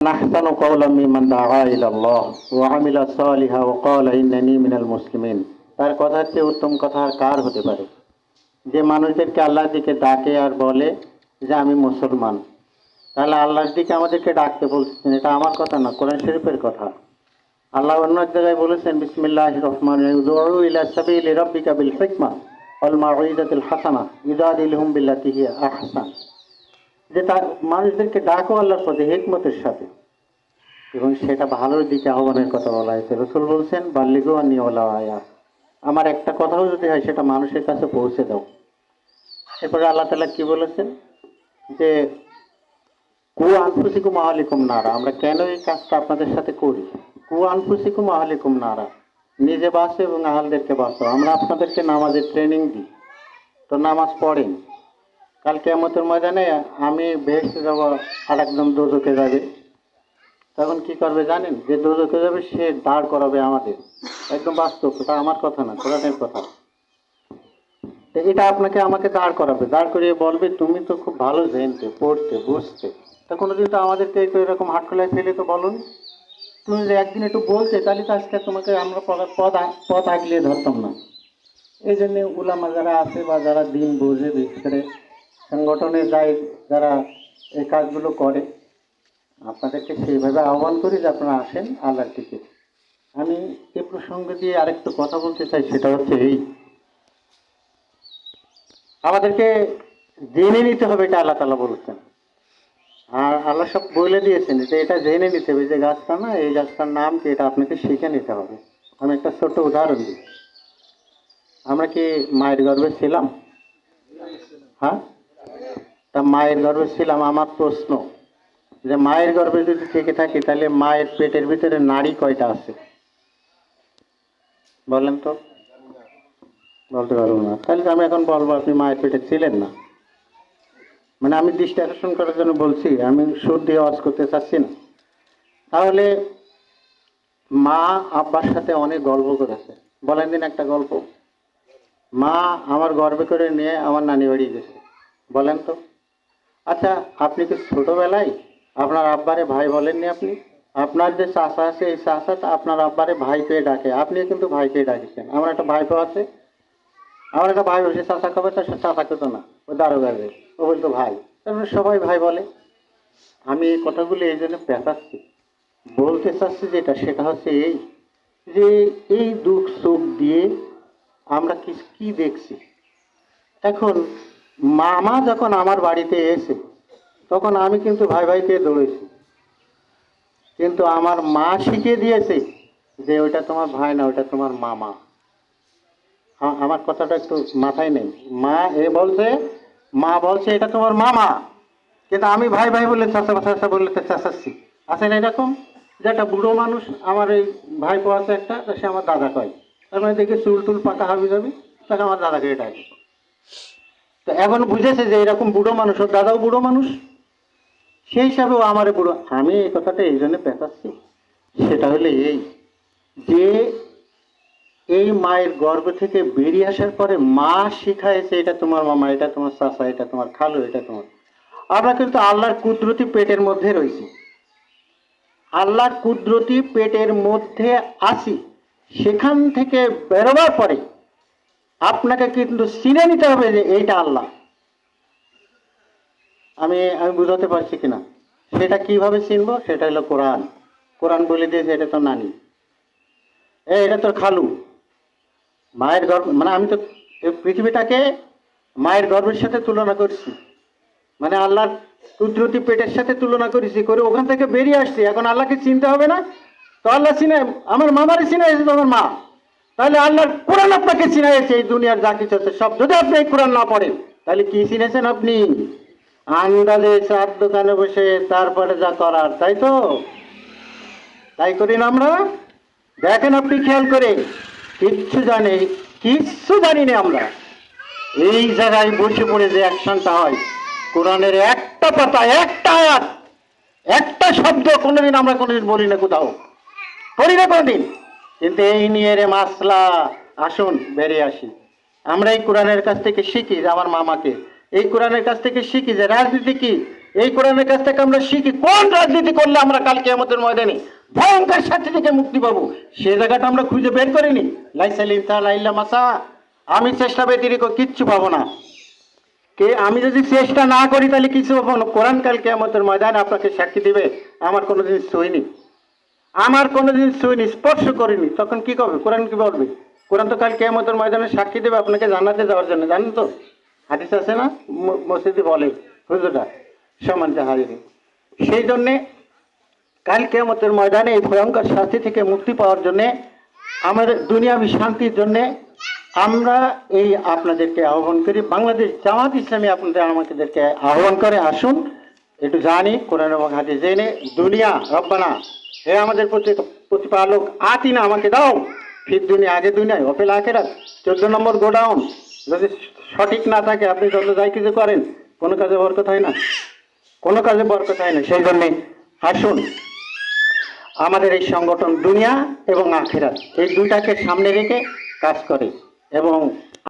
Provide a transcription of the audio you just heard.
أحسن قولا ممن دعا إلى الله وعمل صالحا وقال إنني من المسلمين তার কথার চেয়ে উত্তম কথা আর কার হতে পারে যে মানুষদেরকে আল্লাহর দিকে ডাকে আর বলে যে আমি মুসলমান তাহলে আল্লাহর দিকে আমাদেরকে ডাকতে বলছেন এটা আমার কথা না কোরআন শরীফের কথা আল্লাহ অন্য এক জায়গায় বলেছেন বিসমিল্লাহ রহমান ইলা সাবিলি রাব্বিকা বিল হিকমা ওয়াল মাউইদাতিল হাসানা ইদাদিলহুম বিল্লাতি হিয়া আহসান যে তার মানুষদেরকে ডাকো আল্লাহর পথে, হেকমতের সাথে। এবং সেটা ভালোর দিকে আহ্বানের কথা বলা হয়েছে। রসুল বলছেন, বাল্লিগো নিওলা আয়া। আমার একটা কথাও যদি হয়, সেটা মানুষের কাছে পৌঁছে দাও। এরপরে আল্লাহ তালা কি বলেছেন? যে, কু আনফুসিকুম আহলিকুম নারা। আমরা কেন এই কাজটা আপনাদের সাথে করি? কু আনফুসিকুম আহলিকুম নারা। নিজে বাঁচো এবং আহালদেরকে বাঁচো আমরা আপনাদেরকে নামাজের ট্রেনিং দিই। তো নামাজ পড়েন। কাল কেমতের ময়দানে আমি ভেসে যাব, আর একদম দোজকে যাবে। তখন কি করবে জানেন? যে দোজকে যাবে, সে দাঁড় করাবে আমাদের। একদম বাস্তব এটা আমার কথা না, কোরআনের কথা। এটা আপনাকে আমাকে দাঁড় করাবে। দাঁড় করিয়ে বলবে, তুমি তো খুব ভালো জেনতে, পড়তে, বুঝতে। তা কোনোদিন তো আমাদেরকে একটু এরকম হাট খোলায় ফেলে তো বলুন। তুমি যে একদিন একটু বলতে, তাহলে তো আজকে তোমাকে আমরা পদ- পথ আগলিয়ে ধরতাম না। এই জন্য উলামা যারা আছে বা যারা দিন বোঝে, বিশেষ সংগঠনের গায়ে যারা এই কাজগুলো করে, আপনাদেরকে সেইভাবে আহ্বান করি যে আপনারা আসেন আল্লাহর দিকে। আমি এ প্রসঙ্গে দিয়ে আরেকটু কথা বলতে চাই, সেটা হচ্ছে এই। আমাদেরকে জেনে নিতে হবে এটা আল্লাহ তালা বলেছেন। আর আল্লাহ সব বলে দিয়েছেন যে এটা জেনে নিতে হবে যে গাছটা না, এই গাছটার নাম কি, এটা আপনাকে শিখে নিতে হবে। আমি একটা ছোট্ট উদাহরণ দিই। আমরা কি মায়ের গর্ভে ছিলাম? হ্যাঁ? তা মায়ের গর্ভে ছিলাম, আমার প্রশ্ন যে মায়ের গর্ভে যদি থেকে থাকি, তাহলে মায়ের পেটের ভিতরে নাড়ি কয়টা আছে? বলেন তো। বলতে পারব না। তাহলে আমি এখন বলব, আপনি মায়ের পেটে ছিলেন না। মানে আমি দৃষ্টি আকর্ষণ করার জন্য বলছি, আমি সুর দিয়ে ওয়াজ করতে চাচ্ছি না। তাহলে মা আব্বার সাথে অনেক গল্প করেছে। বলেন দিন একটা গল্প। মা আমার গর্বে করে নিয়ে আমার নানি বাড়ি গেছে। বলেন তো। আচ্ছা আপনি কি ছোটবেলায় আপনার আব্বারে ভাই বলেননি আপনি? আপনার যে চাষা আছে, এই চাষাটা আপনার আব্বারে ভাই পেয়ে ডাকে। আপনিও কিন্তু ভাই পেয়ে ডাকেছেন। আমার একটা ভাইপো আছে। আমার একটা ভাই বসে চাষা খাবে তার চাষা খেতো না। ও দারোগারে ও বলতো ভাই। তারপরে সবাই ভাই বলে। আমি এই কথাগুলি এই জন্য পেঁচাচ্ছি বলতে চাচ্ছি যেটা, সেটা হচ্ছে এই যে এই দুঃখ সুখ দিয়ে আমরা কি কি দেখছি? এখন মামা যখন আমার বাড়িতে এসে, তখন আমি কিন্তু ভাই ভাইকে দৌড়েছি কিন্তু আমার মা শিখিয়ে দিয়েছে যে ওইটা তোমার ভাই না, ওইটা তোমার মামা। আমার কথাটা একটু মাথায় নেই। মা এ বলছে, মা বলছে, এটা তোমার মামা। কিন্তু আমি ভাই ভাই বলে চাষা চাষা বললে চাষাচ্ছি। আছে না এরকম? যে একটা বুড়ো মানুষ আমার এই ভাইপো আছে একটা, সে আমার দাদা কয়। তার মানে দেখি চুল টুল পাকা হাবি যাবি, তাকে আমার দাদাকে এটা ডাকে তো এখন বুঝেছে যে এরকম বুড়ো মানুষ, ওর দাদাও বুড়ো মানুষ। সেই হিসাবে ও আমারে বুড়ো আমি এই কথাটা এই জন্য পেঁচাচ্ছি। সেটা হলে এই যে এই মায়ের গর্ভ থেকে বেরিয়ে আসার পরে মা শিখাইছে, এটা তোমার মামা, এটা তোমার চাচা, এটা তোমার খালু, এটা তোমার। আমরা কিন্তু আল্লাহর কুদরতি পেটের মধ্যে রয়েছি। আল্লাহর কুদরতি পেটের মধ্যে আছি। সেখান থেকে বেরোবার পরে আপনাকে কিন্তু চিনে নিতে হবে যে এইটা আল্লাহ। আমি আমি বুঝাতে পারছি কিনা? সেটা কীভাবে চিনবো? সেটা হলো কোরআন। কোরআন বলে দিয়েছে, এটা তো নানি। এ, এটা তোর খালু। মায়ের গর্ভ মানে আমি তো পৃথিবীটাকে মায়ের গর্ভের সাথে তুলনা করছি। মানে আল্লাহর কুদরতি পেটের সাথে তুলনা করেছি, করে ওখান থেকে বেরিয়ে আসছি। এখন আল্লাহকে চিনতে হবে না? তো আল্লাহ চিনে, আমার মামারে চিনে এসেছে আমার মা। তাহলে আল্লাহর কোরআন আপনাকে চিনাইছে, এই দুনিয়ার যা কিছু আছে সব। যদি আপনি এই কোরআন না পড়েন, তাহলে কি চিনেছেন আপনি? আন্দাজে চার দোকানে বসে তারপরে যা করার, তাই তো? তাই করি না আমরা? দেখেন আপনি খেয়াল করে, কিচ্ছু জানি কিচ্ছু জানি না আমরা। এই জায়গায় বসে পড়ে যে অ্যাকশনটা হয়, কোরআনের একটা পাতা, একটা আয়াত, একটা শব্দ কোনোদিন আমরা কোনোদিন বলি না কোথাও। করি না কোনোদিন। কিন্তু এই নিয়ে রে মাসলা, আসুন বেরিয়ে আসি। আমরা এই কোরআনের কাছ থেকে শিখি আমার মামাকে। এই কোরআনের কাছ থেকে শিখি যে রাজনীতি কি? এই কোরআনের কাছ থেকে আমরা শিখি কোন রাজনীতি করলে আমরা কালকে আমাদের ময়দানে ভয়ঙ্কর শাস্তি থেকে মুক্তি পাবো। সে জায়গাটা আমরা খুঁজে বের করিনি। লাইসালিন লাইল্লা মাসা, আমি চেষ্টা ব্যতিরিক কিচ্ছু পাবো না। কে আমি যদি চেষ্টা না করি তাহলে কিছু পাবো না। কোরআন কালকে আমাদের ময়দানে আপনাকে সাক্ষী দিবে। আমার কোনো জিনিস সইনি আমার কোনো জিনিস সইনি স্পর্শ করিনি। তখন কি করবে? কোরআন কি বলবে? কোরআন তো কালকে আমাদের ময়দানে সাক্ষী দেবে আপনাকে জানাতে যাওয়ার জন্য, জানেন তো? হাদিস আছে না? মসজিদে বলে হুজুরা সমান জাহাজে সেই জন্যে কাল কেমতের ময়দানে এই ভয়ঙ্কর শাস্তি থেকে মুক্তি পাওয়ার জন্যে, আমাদের দুনিয়াবি শান্তির জন্যে আমরা এই আপনাদেরকে আহ্বান করি। বাংলাদেশ জামাত ইসলামী আপনাদের আমাদেরকে আহ্বান করে। আসুন, একটু জানি, কোরআন এবং হাতে জেনে, দুনিয়া রব্বানা। হে আমাদের প্রতিপালক প্রতিপালক আতিনা আমাকে দাও। ফির দুনিয়া আগে দুনিয়ায় অপেল আখেরাত, চোদ্দ নম্বর গোডাউন। যদি সঠিক না থাকে, আপনি যত যাই কিছু করেন, কোনো কাজে বরকত হয় না। কোনো কাজে বরকত হয় না। সেই জন্যে আসুন। আমাদের এই সংগঠন দুনিয়া এবং আখেরাত, এই দুইটাকে সামনে রেখে কাজ করে এবং